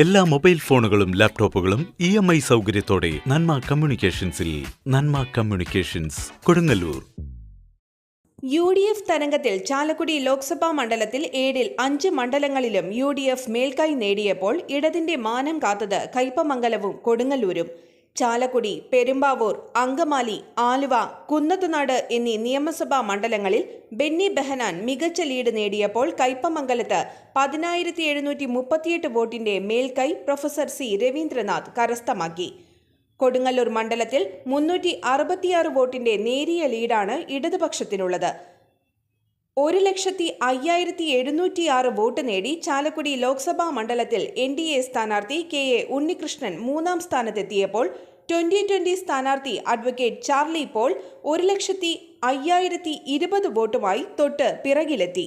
എല്ലാ മൊബൈൽ ഫോണുകളും ലാപ്ടോപ്പുകളും ഇ എം ഐ സൗകര്യത്തോടെ Nanma കമ്മ്യൂണിക്കേഷൻസിൽ Nanma communications Kodungallur. U D F തരംഗത്തിൽ ചാലക്കുടി ലോക്സഭാ മണ്ഡലത്തിൽ ഏഴിൽ അഞ്ച് മണ്ഡലങ്ങളിലും യു ഡി എഫ് മേൽക്കൈ നേടിയപ്പോൾ ഇടതിന്റെ മാനം കാത്തത് കൈപ്പമംഗലവും കൊടുങ്ങല്ലൂരും. ചാലക്കുടി പെരുമ്പാവൂർ അങ്കമാലി ആലുവ കുന്നത്തുനാട് എന്നീ നിയമസഭാ മണ്ഡലങ്ങളിൽ ബെന്നി ബെഹനാൻ മികച്ച ലീഡ് നേടിയപ്പോൾ കയ്പമംഗലത്ത് പതിനായിരത്തി എഴുന്നൂറ്റി മുപ്പത്തിയെട്ട് വോട്ടിന്റെ മേൽക്കൈ പ്രൊഫസർ സി. രവീന്ദ്രനാഥ് കരസ്ഥമാക്കി. കൊടുങ്ങല്ലൂർ മണ്ഡലത്തിൽ മുന്നൂറ്റി അറുപത്തിയാറ് വോട്ടിന്റെ നേരിയ ലീഡാണ് ഇടതുപക്ഷത്തിനുള്ളത്. ഒരു ലക്ഷത്തി അയ്യായിരത്തി എഴുന്നൂറ്റിയാറ് വോട്ട് നേടി ചാലക്കുടി ലോക്സഭാ മണ്ഡലത്തിൽ എൻ ഡി എ സ്ഥാനാർത്ഥി കെ എ ഉണ്ണികൃഷ്ണൻ മൂന്നാം സ്ഥാനത്തെത്തിയപ്പോൾ ട്വന്റി ട്വന്റി സ്ഥാനാർത്ഥി അഡ്വക്കേറ്റ് ചാർലി പോൾ ഒരു ലക്ഷത്തി അയ്യായിരത്തി ഇരുപത് വോട്ടുമായി തൊട്ട് പിറകിലെത്തി.